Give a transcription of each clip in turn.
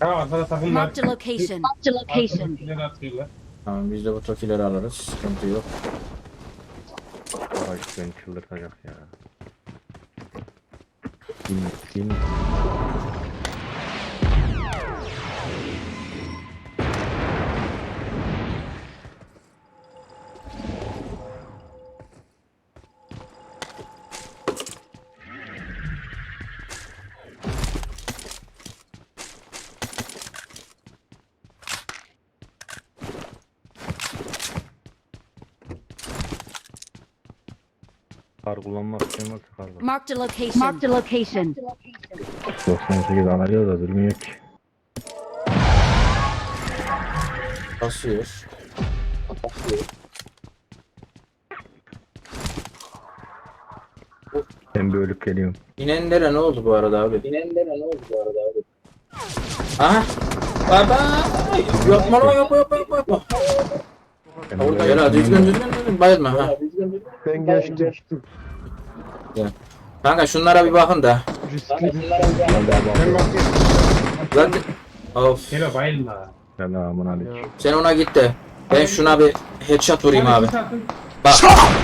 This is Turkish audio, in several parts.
Ha arkada. Marked a location. Marked a location. Neler atıyorlar? Tamam biz de bu tokileri alırız. Sıkıntı yok. Ay beni çıldırtacak ya. Bin, bin. Kar kullanmak istemez kar. Marked a location. Marked a location. 98 alıyor da durmuyor ki. Basıyor. Ben bir ölüp geliyorum. İnenlere ne oldu bu arada abi? İnenlere ne oldu bu arada abi? Aha! Baba! Yapma lan yapma yapma yapma yapma. Ben Orada ha yakınım düzgün düzgün düzgün bayılma ha. Ben geçtim. Kanka şunlara bir bakın da. Riskli. Ben bakıyorum. of. Gel bayılma. Selamun aleyküm. Sen ona git de. Ben şuna bir headshot vurayım abi. Bak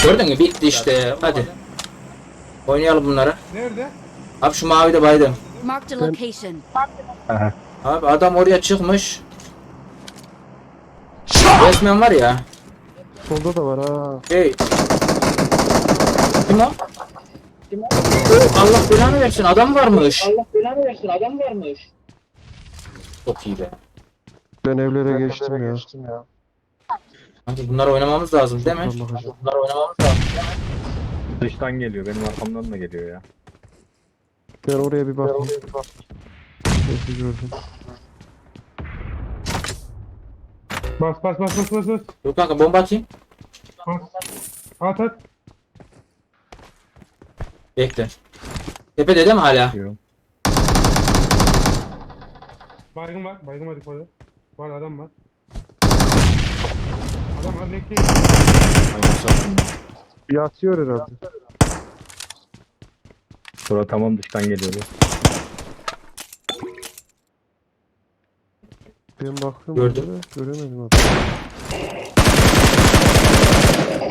gördün mü bitti işte hadi. Oynayalım bunları. Nerede? Abi şu mavi de baydım. Marked a location. Aha. Abi adam oraya çıkmış. Resmen var ya. Solda da var ha. Hey. Kim o? Allah belanı versin adam varmış. Allah belanı versin adam varmış. Çok iyi be. Ben evlere geçtim ya. Hadi bunları oynamamız lazım değil mi? Bunları oynamamız lazım. Dıştan geliyor. Benim arkamdan da geliyor ya. Ben oraya bir bakayım. Sesi gördüm. Bas bas bas bas bas bas. Dur kanka bomba atayım. Bas. At at. Bekle. Tepede değil mi hala? Baygın var. Baygın var yukarıda. Var adam var. Adam var bekle. Yatıyor herhalde. Sonra tamam dıştan geliyordu. Ben bakıyorum. Gördüm. oraya, Göremedim abi.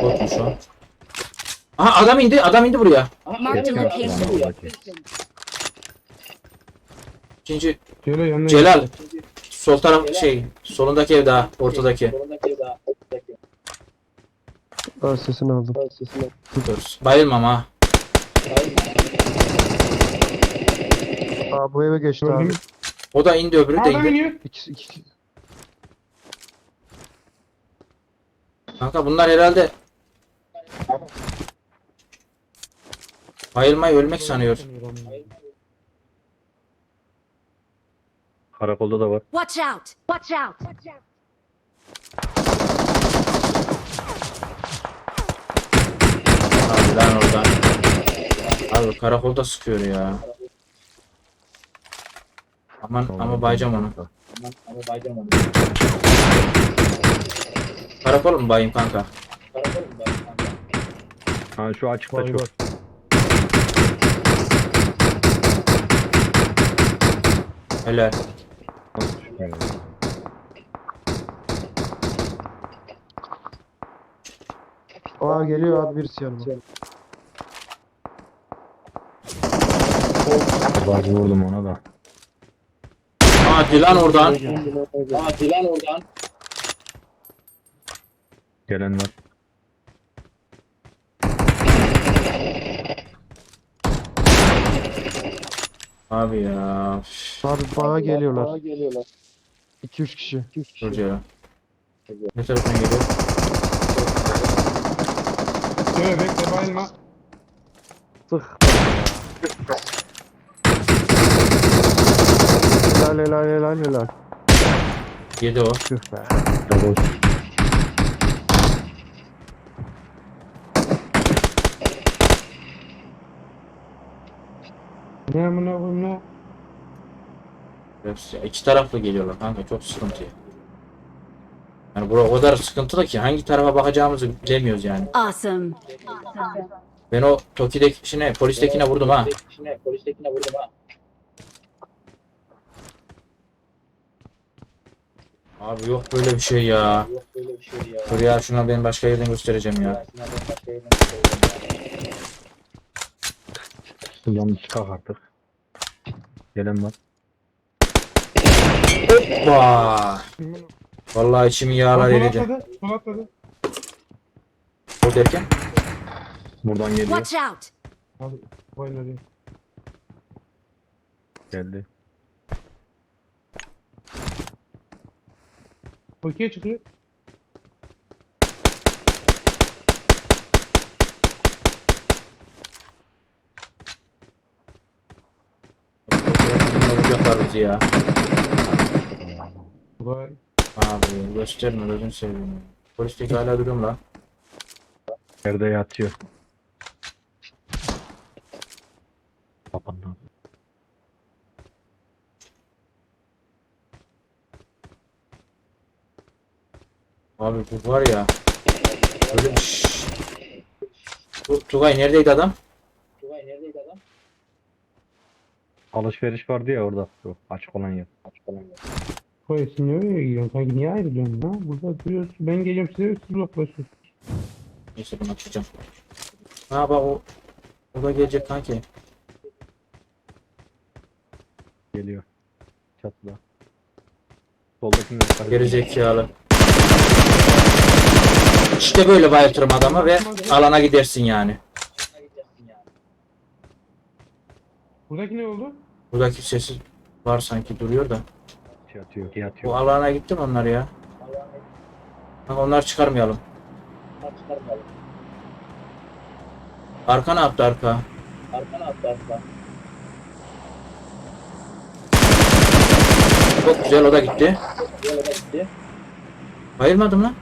Korkmuş o. Aha adam indi adam indi buraya. Marked a location. İkinci yanına Celal. Sol taraf şey solundaki ev daha ortadaki. Aa sesini aldım. Dur. Bayılmam ha. Aa bu eve geçti abi. Gördüm. O da indi öbürü de Adam indi. iniyor. İkisi, ikisi. Kanka bunlar herhalde bayılmayı ölmek sanıyor. Karakolda da var. Watch out. Watch out. Abi lan oradan. Abi karakolda sıkıyor ya. Aman ama bayacağım onu. Karakol mu bayayım kanka? Ha şu açıkta Vay çok. vay. Helal. Aa geliyor abi birisi yanıma. Bazı vurdum ona da. Hadi lan oradan. Gelen var. Abi ya. Üf, Abi bana geliyorlar. 2-3 kişi. Ya. Ne taraftan geliyor? Şöyle bekle bayılma. Sık. Helal helal helal helal. Yedi o. Tüh be. Double. Ne amına koyayım ne? Biraz ya iki taraflı geliyorlar kanka çok sıkıntı ya. Yani bura o kadar sıkıntılı ki hangi tarafa bakacağımızı bilemiyoruz yani. Awesome. Ben o Toki'dekine, polistekine vurdum ha. Polistekine vurdum ha. Abi yok böyle bir şey ya. Dur ya şuna ben başka yerden göstereceğim ya. Yanlış kalk artık. Gelen var. Vaa. Vallahi içimi yağlar eridi. Sol atladı. O derken Buradan geliyor. Watch out! Abi oynadı. Geldi. Okey çıkıyor. vuracaklar bizi ya. Vay. Abi gösterme gözünü seveyim. Polisteki hala duruyorum lan. Yerde yatıyor. Kapandı. Abi bu var ya. Böyle. Bu Tugay neredeydi adam? Alışveriş vardı ya orada. Açık olan yer. Açık olan yer. Koy sen nereye gidiyorsun? Kanki niye ayrılıyorsun ha? Burada duruyorsun. Ben geliyorum size siz uzaklaşıyorsunuz. Neyse bunu açacağım. Ha bak o. O da gelecek kanki. Geliyor. Çatıda. Soldakinin yukarı. Geri zekalı. İşte böyle bayıltırım adamı ve alana gidersin yani. Buradaki ne oldu? Buradaki sesi var sanki duruyor da. Yatıyor. Bu Yatıyor. alana gitti mi onlar ya? Bak onlar çıkarmayalım. Arka ne yaptı arka? Çok güzel o da gitti. Bayılmadım lan.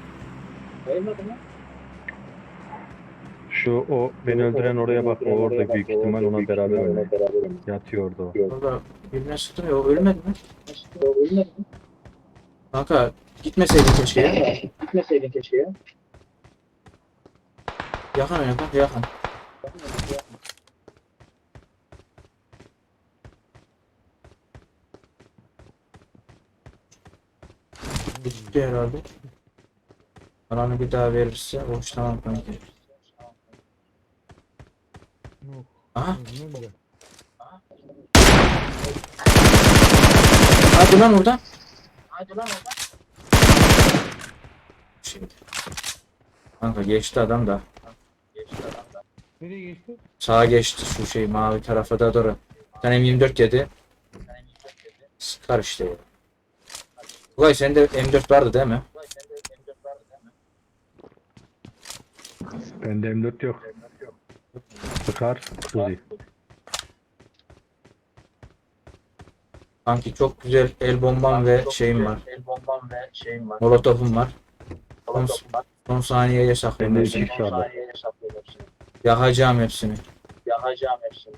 Şu o beni öldüren oraya bak. O orada büyük ihtimal ona beraber oynuyor. Yatıyor orada o. Orada birine sıktım ya o ölmedi mi? Kanka gitmeseydin keşke ya. Gitmeseydin keşke ya. Yakın oyna kanka yakın. Gitti herhalde. Alanı bir daha verirse boş tamam kanki. Yok. Aha hadi lan oradan. Hadi lan orada. Şimdi. Kanka geçti adam da. Nereye geçti? Sağa geçti şu şey mavi tarafa da doğru. Bir tane M24 yedi. Sıkar işte ya. Vay sende M4 vardı değil mi? Bende M4 yok. Sıkar. Uzi. Kanki çok güzel el bombam ve şeyim var. El bombam ve şeyim var. Molotofum var. Son, Molotofum var. son saniyeye saklıyorum Bende hepsini. iki Son kişi hepsini. Yakacağım hepsini. Yakacağım hepsini.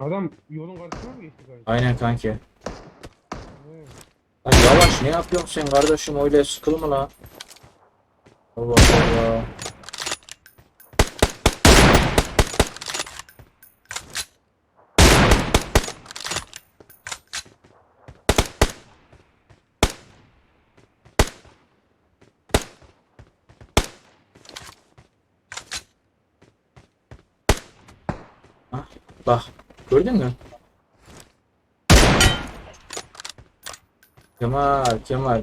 Adam yolun karşısına mı geçti kanki? Aynen kanki. Evet. Ne yapıyorsun sen kardeşim öyle sıkılı mı la? Allah Allah. Hah, Bak gördün mü? Kemal, Kemal.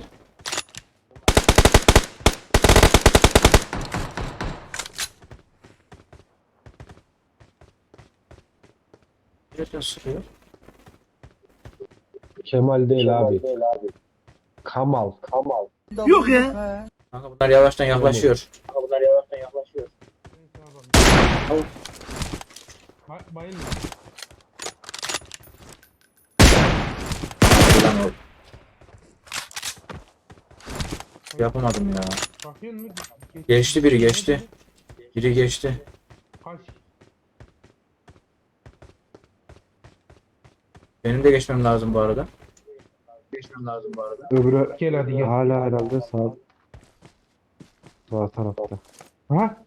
Nereden sıkıyor? Kemal değil abi. Değil abi. Kamal. Kamal. Kanka bunlar yavaştan yaklaşıyor. Ama bunlar yavaştan yaklaşıyor. Bayılma. Yapamadım ya. Bakıyor musun? Geç- Geçti biri, geçti. Biri geçti. Kaç. Benim de geçmem lazım bu arada. Geçmem lazım bu arada. Öbürü Gel hadi gel. hala herhalde sağ sağ tarafta. Ha?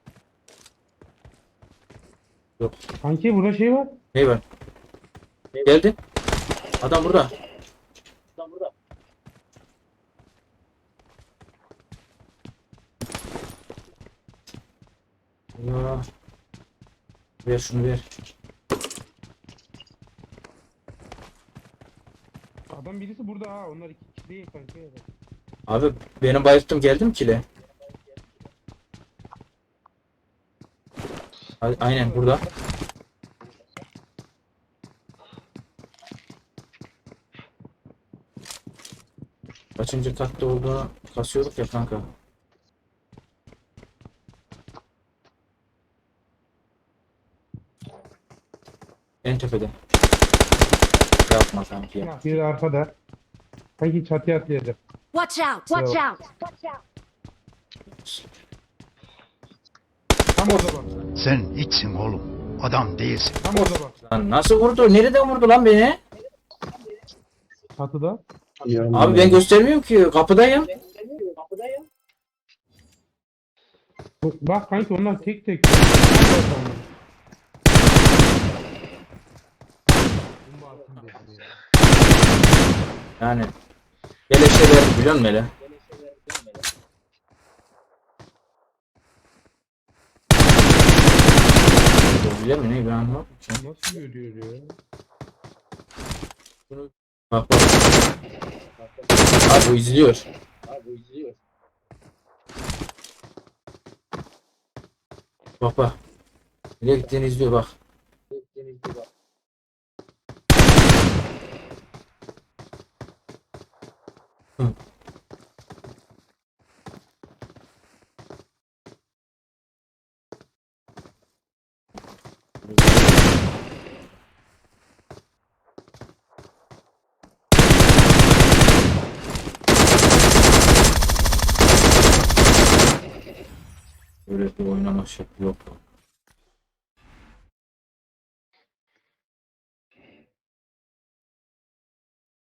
Yok. Kanki burada şey var. Ne var? Geldi. Adam burada. Ya. Ver şunu ver. Adam birisi burada ha. Onlar iki kişi değil kanka. ya. Abi benim bayılttım geldim kile. A- Aynen burada. Kaçıncı katta olduğunu kasıyorduk ya kanka. En tepede. Yapma kanki ya. Bir arkada. Sanki çatıya atlayacak. Watch out! Watch Bravo. out! Tam orada bak. Sen içsin oğlum. Adam değilsin. Tam orada bak. Lan nasıl vurdu? Nereden vurdu lan beni? Çatıda. Abi ben göstermiyorum ki. Kapıdayım. Kapıdayım. Bak kanki onlar tek tek. Bomba atın dedi ya. Yani. Beleşe verdi biliyor musun hele? Biliyor musun ne İbrahim bak. Nasıl görüyor ya? Bak bak. Abi bu izliyor. Abi bu izliyor. Bak bak. Nereye gittiğini izliyor bak. Böyle bir oynama şekli yok.